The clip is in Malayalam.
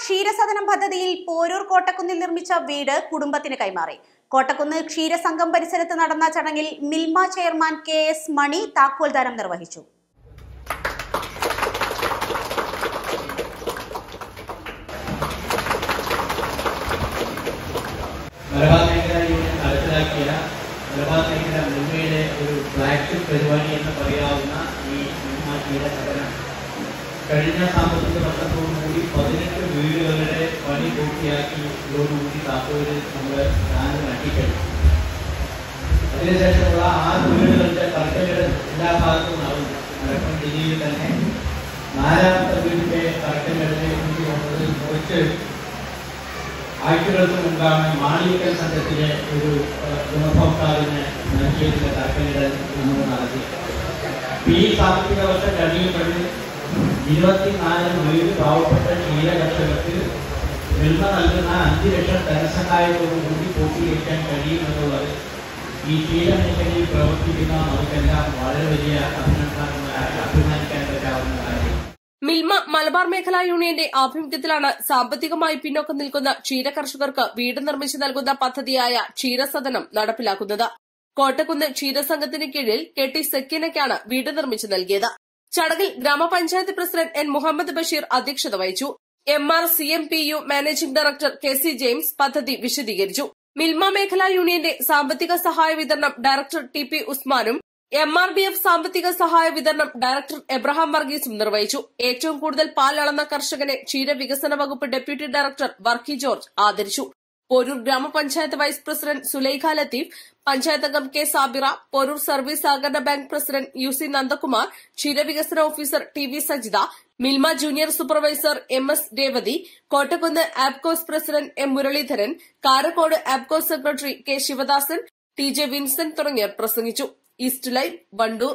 ക്ഷീരസദനം പദ്ധതിയിൽ പോരൂർ കോട്ടക്കുന്നിൽ നിർമ്മിച്ച വീട് കുടുംബത്തിന് കൈമാറി. കോട്ടക്കുന്ന് ക്ഷീരസംഘം പരിസരത്ത് നടന്ന ചടങ്ങിൽ Milma chairman K S Mani താക്കോൽദാനം നിർവഹിച്ചു. ഒരു ഫ്ലാഗ്ഷിപ്പ് പരിപാടി എന്ന് പറയാവുന്ന ഈ മിൽമ സദനം കഴിഞ്ഞ സാമ്പത്തിക വർഷത്തോടുകൂടി പതിനെട്ട് വീടുകളുടെ പണി പൂർത്തിയാക്കിയതോടുകൂടി താക്കോൽ നമ്മൾ ഞാൻ നട്ടിക്കഴിഞ്ഞു അതിനുശേഷമുള്ള ആറ് വീടുകളുടെ തർക്കങ്ങൾ എല്ലാ ഭാഗത്തും നടന്നു മലപ്പുറം ജില്ലയിൽ തന്നെ നാലാമത്തെ വീടിന്റെ തർക്കങ്ങളിലെ കൂടി വന്നത് കുറച്ച് ആഴ്ചകൾക്ക് മുമ്പാണ് മാളികൽ സംഘത്തിലെ ഒരു ഗുണഭോക്താവിന് നൽകിയതിന്റെ തർക്കങ്ങൾ നമ്മൾ നടത്തി ഈ സാമ്പത്തിക വർഷം കഴിയുമ്പോൾ ഇരുപത്തിനാല് വീട് പാവപ്പെട്ട ക്ഷീര കർഷകർക്ക് വെള്ള നൽകുന്ന അഞ്ച് ലക്ഷം ധനസഹായത്തോടുകൂടി പൂർത്തീകരിക്കാൻ കഴിയുമെന്നുള്ളത് ഈ ക്ഷീര മേഖലയിൽ പ്രവർത്തിക്കുന്ന നമുക്കെല്ലാം വളരെ വലിയ അഭിനന്ദന അഭിമാനിക്കാൻ പറ്റാവുന്ന കാര്യം. മിൽമ മലബാർ മേഖലാ യൂണിയന്റെ ആഭിമുഖ്യത്തിലാണ് സാമ്പത്തികമായി പിന്നോക്കം നിൽക്കുന്ന ക്ഷീര കർഷകർക്ക് വീട് നിർമ്മിച്ചു നൽകുന്ന പദ്ധതിയായ ക്ഷീരസദനം നടപ്പിലാക്കുന്നത്. കോട്ടക്കുന്ന് ക്ഷീരസംഘത്തിന് കീഴിൽ കെട്ടി ടി സെക്കിനയ്ക്കാണ് വീട് നിർമ്മിച്ചു നൽകിയത്. ചടങ്ങിൽ ഗ്രാമപഞ്ചായത്ത് പ്രസിഡന്റ് എൻ മുഹമ്മദ് ബഷീർ അധ്യക്ഷത വഹിച്ചു. M R C M P U managing director K C James പദ്ധതി വിശദീകരിച്ചു. മിൽമ മേഖലാ യൂണിയന്റെ സാമ്പത്തിക സഹായ വിതരണം ഡയറക്ടർ ടി പി ഉസ്മാനും എം ആർ ബി എഫ് സാമ്പത്തിക സഹായ വിതരണം ഡയറക്ടർ എബ്രഹാം വർഗീസും നിർവഹിച്ചു. ഏറ്റവും കൂടുതൽ പാൽ അളന്ന കർഷകനെ ക്ഷീരവികസന വകുപ്പ് ഡെപ്യൂട്ടി ഡയറക്ടർ വർക്കി ജോർജ് ആദരിച്ചു. പോരൂർ ഗ്രാമപഞ്ചായത്ത് വൈസ് പ്രസിഡന്റ് സുലൈഖ ലത്തീഫ് പഞ്ചായത്ത് അംഗം കെ സാബിറ പോരൂർ സർവീസ് സഹകരണ bank president U C Nandakumar ക്ഷീരവികസന officer T V Sajitha Milma junior supervisor M S Revathi Kottakkunnu APCOS president M Muraleedharan Karakkode APCOS secretary K Sivadasan T J Vincent തുടങ്ങിയവർ പ്രസംഗിച്ചു. East live Wandoor.